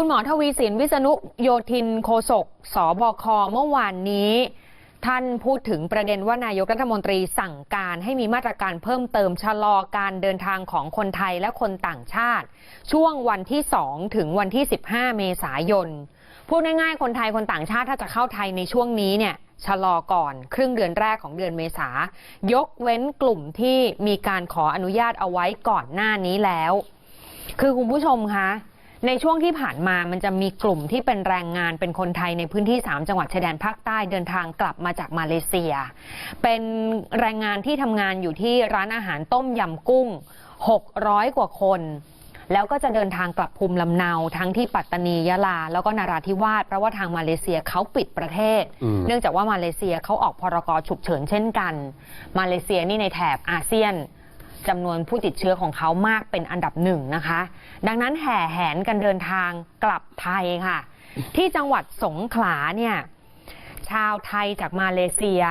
คุณหมอทวีสินวิษณุโยธินโคศกสบคเมื่อวานนี้ ท่านพูดถึงประเด็นว่านายกรัฐมนตรีสั่งการให้มีมาตรการเพิ่มเติมชะลอการเดินทางของคนไทยและคนต่างชาติ ช่วงวันที่ 2 ถึงวันที่ 15 เมษายนพูดง่ายๆ คนไทยคนต่างชาติถ้าจะเข้าไทยในช่วงนี้เนี่ยชะลอก่อนครึ่งเดือนแรกของเดือนเมษายกเว้นกลุ่มที่มีการขออนุญาตเอาไว้ก่อนหน้านี้แล้ว คือคุณผู้ชมคะ ในช่วงที่ผ่านมามันจะมีกลุ่มที่เป็นแรงงานเป็นคนไทยในพื้นที่ 3 จังหวัดชายแดนภาคใต้เดินทางกลับมาจากมาเลเซีย เป็นแรงงานที่ทำงานอยู่ที่ร้านอาหารต้มยำกุ้ง 600 กว่าคน แล้วก็จะเดินทางกลับภูมิลำเนาทั้งที่ปัตตานียะลา แล้วก็นาราธิวาสเพราะว่าทางมาเลเซียเขาปิดประเทศอืมเนื่องจากว่ามาเลเซียเขาออกพรกฉุกเฉินเช่นกัน มาเลเซียนี่ในแถบอาเซียน จำนวนผู้ติดเชื้อของเขามากเป็นอันดับหนึ่งนะคะ ดังนั้นแห่แหนกันเดินทางกลับไทยค่ะ ที่จังหวัดสงขลาเนี่ยชาวไทยจากมาเลเซีย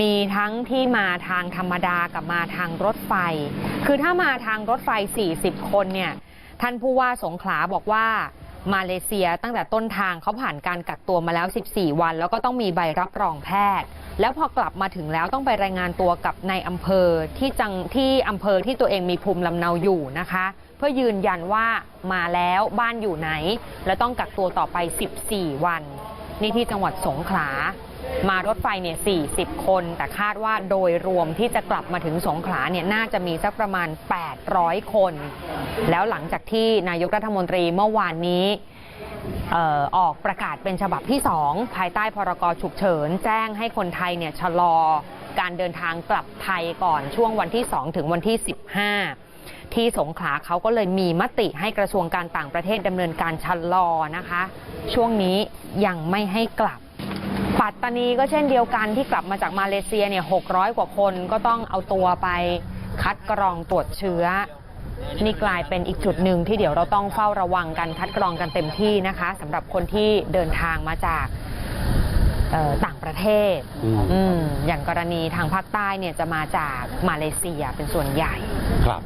มีทั้งที่มาทางธรรมดากับมาทางรถไฟ คือถ้ามาทางรถไฟ 40 คนเนี่ยท่านผู้ว่าสงขลาบอกว่า มาเลเซียตั้งแต่ต้นทางเขาผ่านการกักตัวมาแล้ว 14 วัน แล้วก็ต้องมีใบรับรองแพทย์ แล้วพอกลับมาถึงแล้วต้องไปรายงานตัวกับในายอำเภอที่จังที่อำเภอที่ตัวเองมีภูมิลำเนาอยู่นะคะ เพื่อยืนยันว่ามาแล้วบ้านอยู่ไหน และต้องกักตัวต่อไป 14 วัน นี่ที่จังหวัดสงขลา มารถไฟเนี่ย40 คน แต่คาดว่าโดยรวมที่จะกลับมาถึงสงขลาเนี่ยน่าจะมีสักประมาณ 800 คน แล้วหลังจากที่นายกรัฐมนตรีเมื่อวานนี้ออออกประกาศเป็นฉบับที่ 2 ภายใต้พรกฉุกเฉิน แจ้งให้คนไทยเนี่ยชะลอการเดินทางกลับไทยก่อนช่วงวันที่ 2 ถึงวันที่ 15 ที่สงขลาเขาก็เลยมีมติให้กระทรวงการต่างประเทศดำเนินการชะลอนะคะ ช่วงนี้ยังไม่ให้กลับ ปัตตานีก็เช่นเดียวกันที่กลับมาจากมาเลเซียเนี่ย600 กว่าคนก็ต้องเอาตัวไปคัดกรองตรวจเชื้อ นี่กลายเป็นอีกจุดหนึ่งที่เดี๋ยวเราต้องเฝ้าระวังกันคัดกรองกันเต็มที่นะคะสำหรับคนที่เดินทางมาจากเอ่อต่างประเทศอืมอืมอย่างกรณีทางภาคใต้เนี่ยจะมาจากมาเลเซียเป็นส่วนใหญ่ครับ